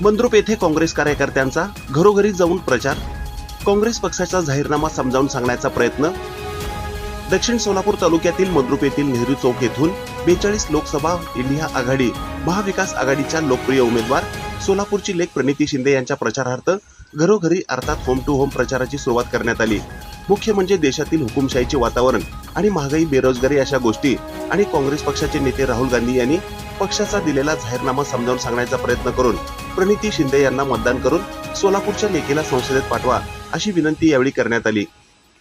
मंद्रुप येथे काँग्रेस कार्यकर्त्यांचा घरोघरी जाऊन प्रचार काँग्रेस पक्षाचा जाहीरनामा समजावून सांगण्याचा प्रयत्न दक्षिण सोलापूर तालुक्यातील मंद्रुप येथील नेहरू चौक येथून बेचाळीस लोकसभा इंडिया आघाडी महाविकास आघाडीच्या लोकप्रिय उमेदवार सोलापूरची लेख प्रणिती शिंदे यांच्या प्रचारार्थ घरोघरी अर्थात होम टू होम प्रचाराची सुरुवात करण्यात आली. मुख्य म्हणजे देशातील हुकुमशाहीचे वातावरण आणि महागाई बेरोजगारी अशा गोष्टी आणि काँग्रेस पक्षाचे नेते राहुल गांधी यांनी पक्षाचा दिलेला जाहीरनामा समजावून सांगण्याचा प्रयत्न करून प्रणिती शिंदे यांना मतदान करून सोलापूरच्या लेखीला संसदेत पाठवा अशी विनंती यावेळी करण्यात आली.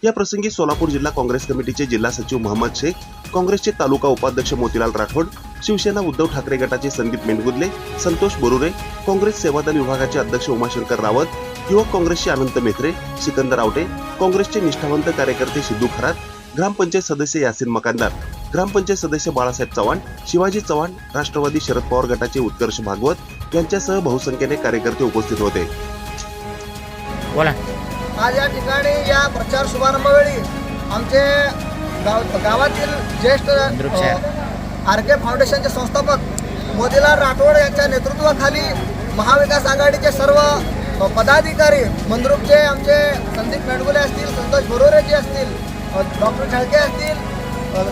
या प्रसंगी सोलापूर जिल्हा काँग्रेस कमिटीचे जिल्हा सचिव मोहम्मद शेख काँग्रेसचे तालुका उपाध्यक्ष मोतीलाल राठोड शिवसेना उद्धव ठाकरे गटाचे संदीप मेंडगुदले संतोष बोरुरे काँग्रेस सेवादल विभागाचे अध्यक्ष उमाशंकर रावत युवक काँग्रेसचे अनंत मेत्रे सिकंदर आवटे काँग्रेसचे निष्ठावंत कार्यकर्ते सिद्धू खरात ग्रामपंचायत सदस्य यासिन मकानदार. ग्रामपंचायत सदस्य बाळासाहेब चव्हाण शिवाजी चव्हाण राष्ट्रवादी शरद पवार गटाचे उत्कर्ष भागवत यांच्यासह बहुसंख्येने कार्यकर्ते उपस्थित होते बोला आज या ठिकाणी या प्रचार शुभारंभवेळी आमचे गाव गावातील ज्येष्ठ. आर के फाउंडेशनचे संस्थापक मोतीलाल राठोड यांच्या नेतृत्वाखाली महाविकास आघाडीचे सर्व पदाधिकारी मंद्रुपचे आमचे संदीप मेडगुले असतील संतोष बोरोरेजी असतील डॉक्टर छळके असतील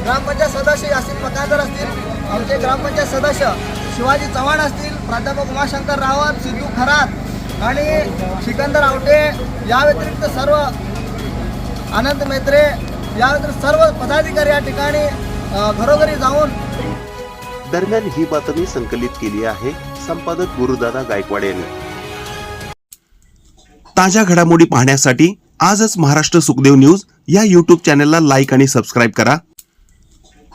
ग्रामपंचायत सदस्य यासिन मकांदर असतील आमचे ग्रामपंचायत सदस्य शिवाजी चव्हाण असतील प्राध्यापक उमाशंकर रावत सिद्धू खरात आणि सिकंदर आवटे या व्यतिरिक्त सर्व आनंद मेत्रे या व्यतिरिक्त सर्व पदाधिकारी या ठिकाणी घरोघरी जाऊन दरम्यान ही बातमी संकलित केली आहे संपादक गुरुदादा गायकवाड यांनी. ताज्या घडामोडी पाहण्यासाठी आजच महाराष्ट्र सुखदेव न्यूज या युट्यूब चॅनलला लाईक आणि सबस्क्राईब करा.